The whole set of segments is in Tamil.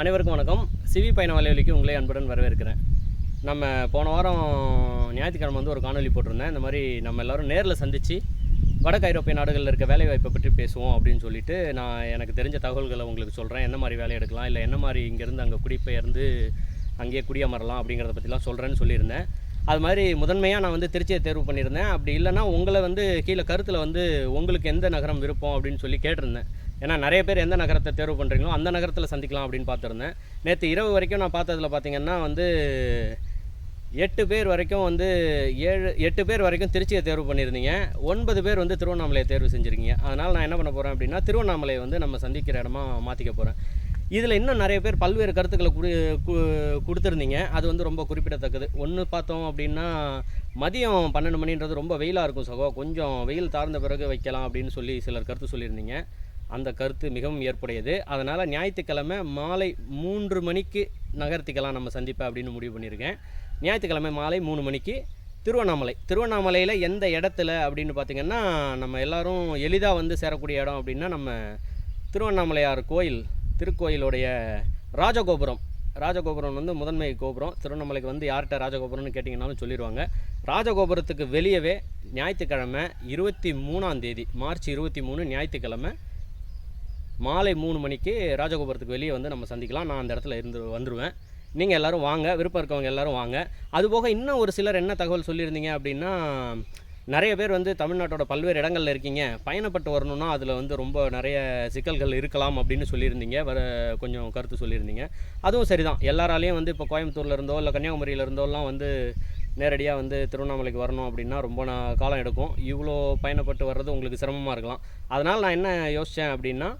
அனைவருக்கும் வணக்கம். சிவி பயண வலைவலிக்கு உங்களே அன்புடன் வரவேற்கிறேன். நம்ம போன வாரம் ஞாயிற்றுக்கிழமை வந்து ஒரு காணொளி போட்டிருந்தேன். இந்த மாதிரி நம்ம எல்லாரும் நேரில் சந்தித்து வடக்கு ஐரோப்பிய நாடுகளில் இருக்க வேலைவாய்ப்பை பற்றி பேசுவோம் அப்படின்னு சொல்லிட்டு நான் எனக்கு தெரிஞ்ச தகவல்களை உங்களுக்கு சொல்கிறேன் என்ன மாதிரி வேலை எடுக்கலாம் இல்லை என்ன மாதிரி இங்கேருந்து அங்கே குடிபெயர்ந்து அங்கேயே குடியமரலாம் அப்படிங்கிறத பற்றிலாம் சொல்கிறேன்னு சொல்லியிருந்தேன். அது மாதிரி முதன்மையாக நான் வந்து திருச்சியை தேர்வு பண்ணியிருந்தேன். அப்படி இல்லைன்னா உங்களை வந்து கீழே கருத்தில் வந்து உங்களுக்கு எந்த நகரம் விருப்பம் அப்படின்னு சொல்லி கேட்டிருந்தேன். ஏன்னா நிறைய பேர் எந்த நகரத்தை தேர்வு பண்ணுறீங்களோ அந்த நகரத்தில் சந்திக்கலாம் அப்படின்னு பார்த்துருந்தேன். நேற்று இரவு வரைக்கும் நான் பார்த்ததில் பார்த்தீங்கன்னா வந்து எட்டு பேர் வரைக்கும் வந்து ஏழு எட்டு பேர் வரைக்கும் திருச்சியை தேர்வு பண்ணியிருந்தீங்க. ஒன்பது பேர் வந்து திருவண்ணாமலையை தேர்வு செஞ்சுருக்கீங்க. அதனால் நான் என்ன பண்ண போகிறேன் அப்படின்னா திருவண்ணாமலையை வந்து நம்ம சந்திக்கிற இடமா மாற்றிக்க போகிறேன் இதில் இன்னும் நிறைய பேர் பல்வேறு கருத்துக்களை குடி கு- கொடுத்துருந்தீங்க. அது வந்து ரொம்ப குறிப்பிடத்தக்கது. ஒன்று பார்த்தோம் அப்படின்னா மதியம் பன்னெண்டு மணின்றது ரொம்ப வெயிலாக இருக்கும் சகோ. கொஞ்சம் வெயில் தாழ்ந்த பிறகு வைக்கலாம் அப்படின்னு சொல்லி சிலர் கருத்து சொல்லியிருந்தீங்க. அந்த கருத்து மிகவும் ஏற்புடையது. அதனால் ஞாயிற்றுக்கிழமை மாலை மூன்று மணிக்கு நகர்த்திக்கலாம் நம்ம சந்திப்பை அப்படின்னு முடிவு பண்ணியிருக்கேன். ஞாயிற்றுக்கிழமை மாலை மூணு மணிக்கு திருவண்ணாமலை. திருவண்ணாமலையில் எந்த இடத்துல அப்படின்னு பார்த்தீங்கன்னா நம்ம எல்லோரும் எளிதாக வந்து சேரக்கூடிய இடம் அப்படின்னா நம்ம திருவண்ணாமலையார் கோயில் திருக்கோயிலுடைய ராஜகோபுரம். ராஜகோபுரம் வந்து முதன்மை கோபுரம். திருவண்ணாமலைக்கு வந்து யார்கிட்ட ராஜகோபுரம்னு கேட்டிங்கனாலும் சொல்லிடுவாங்க. ராஜகோபுரத்துக்கு வெளியவே ஞாயிற்றுக்கிழமை இருபத்தி மூணாம் தேதி மார்ச் இருபத்தி மூணு ஞாயிற்றுக்கிழமை மாலை மூணு மணிக்கு ராஜகோபுரத்துக்கு வெளியே வந்து நம்ம சந்திக்கலாம். நான் அந்த இடத்துல இருந்து வந்துடுவேன் நீங்கள் எல்லாரும் வாங்க. விருப்பம் இருக்கவங்க எல்லாரும் வாங்க. அதுபோக இன்னும் ஒரு சிலர் என்ன தகவல் சொல்லியிருந்தீங்க அப்படின்னா நிறைய பேர் வந்து தமிழ்நாட்டோட பல்வேறு இடங்களில் இருக்கீங்க. பயணப்பட்டு வரணும்னா அதில் வந்து ரொம்ப நிறைய சிக்கல்கள் இருக்கலாம் அப்படின்னு சொல்லியிருந்தீங்க. வர கொஞ்சம் கருத்து சொல்லியிருந்தீங்க. அதுவும் சரிதான். எல்லாராலையும் வந்து இப்போ கோயம்புத்தூர்ல இருந்தோ இல்லை கன்னியாகுமரியில இருந்தோலாம் வந்து நேரடியாக வந்து திருவண்ணாமலைக்கு வரணும் அப்படின்னா ரொம்ப நான் காலம் எடுக்கும். இவ்வளோ பயணப்பட்டு வர்றது உங்களுக்கு சிரமமாக இருக்கலாம். அதனால் நான் என்ன யோசித்தேன் அப்படின்னா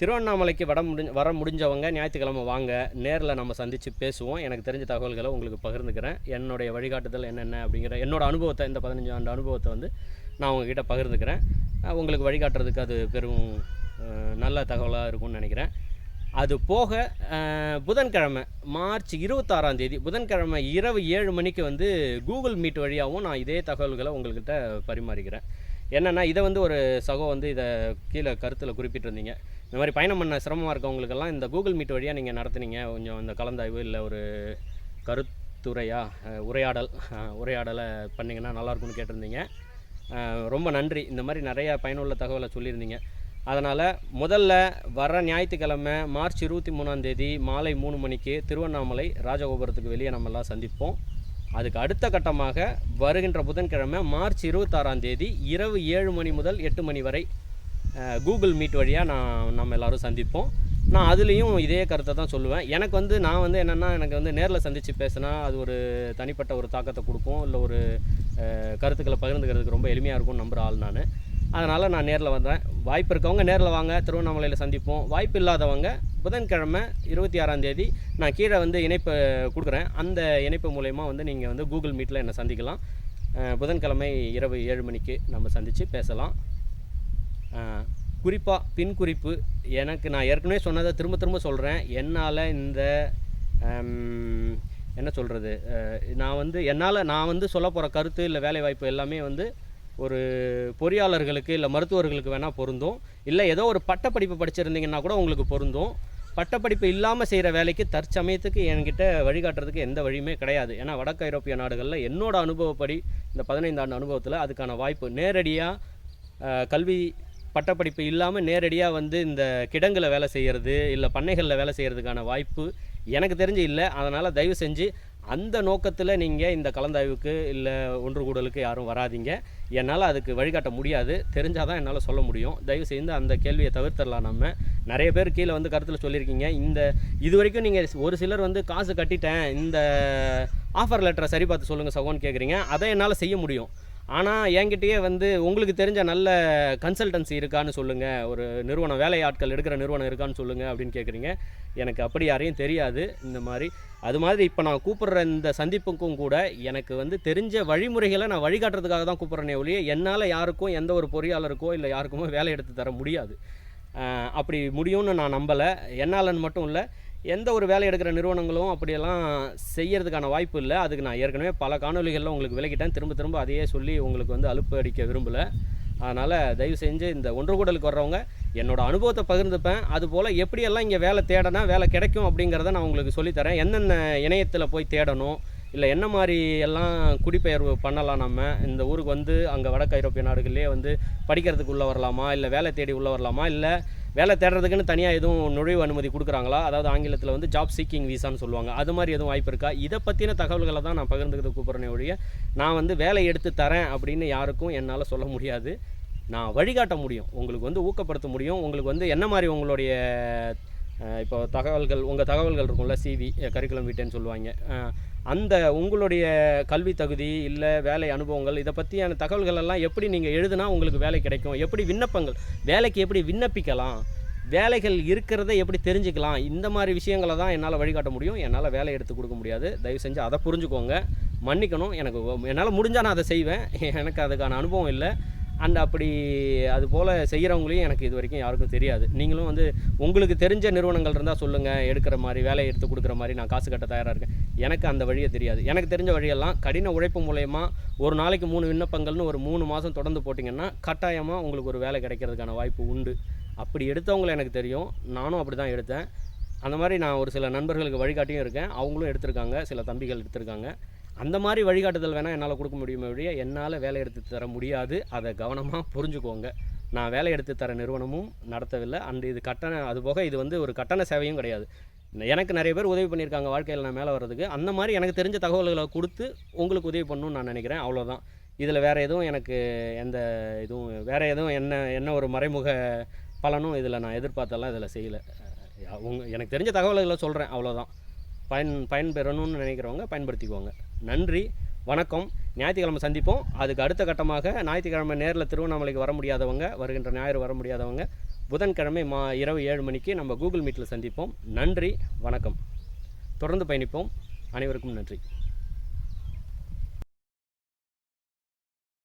திருவண்ணாமலைக்கு வட முடிஞ்ச வர முடிஞ்சவங்க ஞாயிற்றுக்கிழமை வாங்க நேரில் நம்ம சந்தித்து பேசுவோம். எனக்கு தெரிஞ்ச தகவல்களை உங்களுக்கு பகிர்ந்துக்கிறேன். என்னுடைய வழிகாட்டுதல் என்னென்ன அப்படிங்கிற என்னோடய அனுபவத்தை இந்த பதினஞ்சு ஆண்டு அனுபவத்தை வந்து நான் உங்ககிட்ட பகிர்ந்துக்கிறேன். உங்களுக்கு வழிகாட்டுறதுக்கு அது பெரும் நல்ல தகவலாக இருக்கும்னு நினைக்கிறேன். அது போக புதன்கிழமை மார்ச் இருபத்தாறாம் தேதி புதன்கிழமை இரவு ஏழு மணிக்கு வந்து கூகுள் மீட் வழியாகவும் நான் இதே தகவல்களை உங்கள்கிட்ட பரிமாறிக்கிறேன். என்னென்னா இதை வந்து ஒரு சகோ வந்து இதை கீழே கருத்தில் குறிப்பிட்டிருந்தீங்க. இந்த மாதிரி பயணம் பண்ண சிரமமாக இருக்கவங்களுக்கெல்லாம் இந்த கூகுள் மீட் வழியாக நீங்கள் நடத்துனீங்க. கொஞ்சம் இந்த கலந்தாய்வு இல்லை ஒரு கருத்துரையா உரையாடல் உரையாடலை பண்ணிங்கன்னா நல்லாயிருக்கும்னு கேட்டிருந்தீங்க. ரொம்ப நன்றி. இந்த மாதிரி நிறையா பயனுள்ள தகவலை சொல்லியிருந்தீங்க. அதனால் முதல்ல வர ஞாயிற்றுக்கிழமை மார்ச் இருபத்தி மூணாம் தேதி மாலை மூணு மணிக்கு திருவண்ணாமலை ராஜகோபுரத்துக்கு வெளியே நம்ம எல்லாம் சந்திப்போம். அதுக்கு அடுத்த கட்டமாக வருகின்ற புதன்கிழமை மார்ச் இருபத்தாறாம் தேதி இரவு ஏழு மணி முதல் எட்டு மணி வரை கூகுள் மீட் வழியாக நான் நம்ம எல்லாரும் சந்திப்போம். நான் அதுலேயும் இதே கருத்தை தான் சொல்லுவேன். எனக்கு வந்து நான் வந்து என்னென்னா எனக்கு வந்து நேரில் சந்தித்து பேசினா அது ஒரு தனிப்பட்ட ஒரு தாக்கத்தை கொடுக்கும். இல்லை ஒரு கருத்துக்களை பகிர்ந்துக்கிறதுக்கு ரொம்ப எளிமையாக இருக்கும்னு நம்புகிற ஆள் நான். அதனால் நான் நேரில் வந்தேன். வாய்ப்பு இருக்கவங்க நேரில் வாங்க. திருவண்ணாமலையில் சந்திப்போம். வாய்ப்பு இல்லாதவங்க புதன்கிழமை இருபத்தி ஆறாம் தேதி நான் கீழே வந்து இணைப்பு கொடுக்குறேன். அந்த இணைப்பு மூலயமா வந்து நீங்கள் வந்து கூகுள் மீட்டில் என்னை சந்திக்கலாம். புதன்கிழமை இரவு ஏழு மணிக்கு நம்ம சந்தித்து பேசலாம். குறிப்பாக பின் குறிப்பு. எனக்கு நான் ஏற்கனவே சொன்னதை திரும்ப திரும்ப சொல்கிறேன் என்னால் இந்த என்ன சொல்கிறது நான் வந்து என்னால் நான் வந்து சொல்ல போகிற கருத்து இல்லை வேலைவாய்ப்பு எல்லாமே வந்து ஒரு பொறியாளர்களுக்கு இல்லை மருத்துவர்களுக்கு வேணால் பொருந்தும். இல்லை ஏதோ ஒரு பட்டப்படிப்பு படிச்சிருந்தீங்கன்னா கூட உங்களுக்கு பொருந்தும். பட்டப்படிப்பு இல்லாமல் செய்கிற வேலைக்கு தற்சமயத்துக்கு என்கிட்ட வழிகாட்டுறதுக்கு எந்த வழியுமே கிடையாது. ஏன்னா வடக்கு ஐரோப்பிய நாடுகளில் என்னோட அனுபவப்படி இந்த பதினைந்து ஆண்டு அனுபவத்தில் அதுக்கான வாய்ப்பு நேரடியாக கல்வி பட்டப்படிப்பு இல்லாமல் நேரடியாக வந்து இந்த கிடங்கில் வேலை செய்கிறது இல்லை பண்ணைகளில் வேலை செய்கிறதுக்கான வாய்ப்பு எனக்கு தெரிஞ்சு இல்லை. அதனால் தயவு செஞ்சு அந்த நோக்கத்தில் நீங்கள் இந்த கலந்தாய்வுக்கு இல்லை ஒன்று கூடலுக்கு யாரும் வராதீங்க. என்னால் அதுக்கு வழிகாட்ட முடியாது. தெரிஞ்சால் தான் என்னால் சொல்ல முடியும். தயவு செய்து அந்த கேள்வியை தவிர்த்தரலாம் நம்ம. நிறைய பேர் கீழே வந்து கருத்தில் சொல்லியிருக்கீங்க. இந்த இது வரைக்கும் நீங்கள் ஒரு சிலர் வந்து காசு கட்டிட்டேன். இந்த ஆஃபர் லெட்டரை சரி பார்த்து சொல்லுங்கள் சகோன்னு கேட்குறீங்க அதை என்னால் செய்ய முடியும். ஆனால் என்கிட்டயே வந்து உங்களுக்கு தெரிஞ்ச நல்ல கன்சல்டன்சி இருக்கான்னு சொல்லுங்கள் ஒரு நிறுவனம் வேலை ஆட்கள் எடுக்கிற நிறுவனம் இருக்கான்னு சொல்லுங்கள் அப்படின்னு கேட்குறீங்க எனக்கு அப்படி யாரையும் தெரியாது இந்த மாதிரி. அது மாதிரி இப்போ நான் கூப்பிட்ற இந்த சந்திப்புக்கும் கூட எனக்கு வந்து தெரிஞ்ச வழிமுறைகளை நான் வழிகாட்டுறதுக்காக தான் கூப்பிட்றேனே ஒழிய என்னால் யாருக்கும் எந்த ஒரு பொறியாளருக்கோ இல்லை யாருக்குமோ வேலை எடுத்து தர முடியாது. அப்படி முடியும்னு நான் நம்பலை. என்னாலன்னு மட்டும் இல்லை எந்த ஒரு வேலை எடுக்கிற நிறுவனங்களும் அப்படியெல்லாம் செய்யறதுக்கான வாய்ப்பு இல்லை. அதுக்கு நான் ஏற்கனவே பல காணொளிகளில் உங்களுக்கு விளக்கிட்டேன். திரும்ப திரும்ப அதையே சொல்லி உங்களுக்கு வந்து அலுப்பு அடிக்க விரும்பலை. அதனால் தயவு செஞ்சு இந்த ஒன்று கூடலுக்கு வர்றவங்க என்னோடய அனுபவத்தை பகிர்ந்துப்பேன். அதுபோல் எப்படியெல்லாம் இங்கே வேலை தேடனா வேலை கிடைக்கும் அப்படிங்கிறத நான் உங்களுக்கு சொல்லித்தரேன் என்னென்ன இணையத்தில் போய் தேடணும்? இல்லை என்ன மாதிரி எல்லாம் குடிபெயர்வு பண்ணலாம் நம்ம? இந்த ஊருக்கு வந்து அங்கே வடக்கு ஐரோப்பிய நாடுகள்லேயே வந்து படிக்கிறதுக்கு உள்ளே வரலாமா? இல்லை வேலை தேடி உள்ளே வரலாமா? இல்லை வேலை தேடுறதுக்குன்னு தனியாக எதுவும் நுழைவு அனுமதி கொடுக்குறாங்களா? அதாவது ஆங்கிலத்தில் வந்து ஜாப் சீக்கிங் விசான்னு சொல்லுவாங்க. அது மாதிரி எதுவும் வாய்ப்பு இருக்கா? இதை பற்றின தகவல்களை தான் நான் பகிர்ந்துக்கிட்டு கூப்பிட்றேன் ஒழிய நான் வந்து வேலை எடுத்து தரேன் அப்படின்னு யாருக்கும் என்னால் சொல்ல முடியாது. நான் வழிகாட்ட முடியும். உங்களுக்கு வந்து ஊக்கப்படுத்த முடியும். உங்களுக்கு வந்து என்ன மாதிரி உங்களுடைய இப்போ தகவல்கள் உங்கள் தகவல்கள் இருக்கும்ல சிவி கரிக்குலம் வீட்டேன்னு சொல்லுவாங்க. அந்த உங்களுடைய கல்வி தகுதி இல்லை வேலை அனுபவங்கள் இதை பற்றியான தகவல்கள் எல்லாம் எப்படி நீங்கள் எழுதுனா உங்களுக்கு வேலை கிடைக்கும்? எப்படி விண்ணப்பங்கள் வேலைக்கு எப்படி விண்ணப்பிக்கலாம்? வேலைகள் இருக்கிறத எப்படி தெரிஞ்சுக்கலாம்? இந்த மாதிரி விஷயங்களை தான் என்னால் வழிகாட்ட முடியும். என்னால் வேலை எடுத்து கொடுக்க முடியாது. தயவு செஞ்சு அதை புரிஞ்சுக்கோங்க. மன்னிக்கணும். எனக்கு என்னால் முடிஞ்சால் நான் அதை செய்வேன். எனக்கு அதுக்கான அனுபவம் இல்லை. அண்ட் அப்படி அது போல் செய்கிறவங்களையும் எனக்கு இது வரைக்கும் யாருக்கும் தெரியாது. நீங்களும் வந்து உங்களுக்கு தெரிஞ்ச நிறுவனங்கள் இருந்தால் சொல்லுங்கள் எடுக்கிற மாதிரி வேலையை எடுத்து கொடுக்குற மாதிரி நான் காசு கட்ட தயாராக இருக்கேன். எனக்கு அந்த வழியை தெரியாது. எனக்கு தெரிஞ்ச வழியெல்லாம் கடின உழைப்பு மூலயமா ஒரு நாளைக்கு மூணு விண்ணப்பங்கள்னு ஒரு மூணு மாதம் தொடர்ந்து போட்டிங்கன்னா கட்டாயமாக உங்களுக்கு ஒரு வேலை கிடைக்கிறதுக்கான வாய்ப்பு உண்டு. அப்படி எடுத்தவங்களை எனக்கு தெரியும். நானும் அப்படி தான் எடுத்தேன். அந்த மாதிரி நான் ஒரு சில நண்பர்களுக்கு வழிகாட்டியும் இருக்கேன். அவங்களும் எடுத்திருக்காங்க. சில தம்பிகள் எடுத்திருக்காங்க. அந்த மாதிரி வழிகாட்டுதல் வேணால் என்னால் கொடுக்க முடியுமே ஒழிய என்னால் வேலை எடுத்து தர முடியாது. அதை கவனமாக புரிஞ்சுக்கோங்க. நான் வேலை எடுத்து தர நிறுவனமும் நடத்தவில்லை. அண்ட் இது கட்டண அது போக இது வந்து ஒரு கட்டண சேவையும் கிடையாது. எனக்கு நிறைய பேர் உதவி பண்ணியிருக்காங்க வாழ்க்கையில் நான் மேலே வர்றதுக்கு. அந்த மாதிரி எனக்கு தெரிஞ்ச தகவல்களை கொடுத்து உங்களுக்கு உதவி பண்ணணும்னு நான் நினைக்கிறேன். அவ்வளோதான் இதில் வேறு எதுவும் எனக்கு எந்த இதுவும் வேறு எதுவும் என்ன என்ன ஒரு மறைமுக பலனும் இதில் நான் எதிர்பார்த்தெல்லாம் இதில் செய்யலை. உங்க எனக்கு தெரிஞ்ச தகவல்களை சொல்கிறேன் அவ்வளோதான் பயன் பயன்பெறணும்னு நினைக்கிறவங்க பயன்படுத்திக்குவாங்க நன்றி. வணக்கம். ஞாயிற்றுக்கிழமை சந்திப்போம். அதுக்கு அடுத்த கட்டமாக ஞாயிற்றுக்கிழமை நேரில் திருவண்ணாமலைக்கு வர முடியாதவங்க வருகின்ற ஞாயிறு வர முடியாதவங்க புதன்கிழமை மா இரவு ஏழு மணிக்கு நம்ம கூகுள் மீட்டில் சந்திப்போம். நன்றி. வணக்கம். தொடர்ந்து பயணிப்போம். அனைவருக்கும் நன்றி.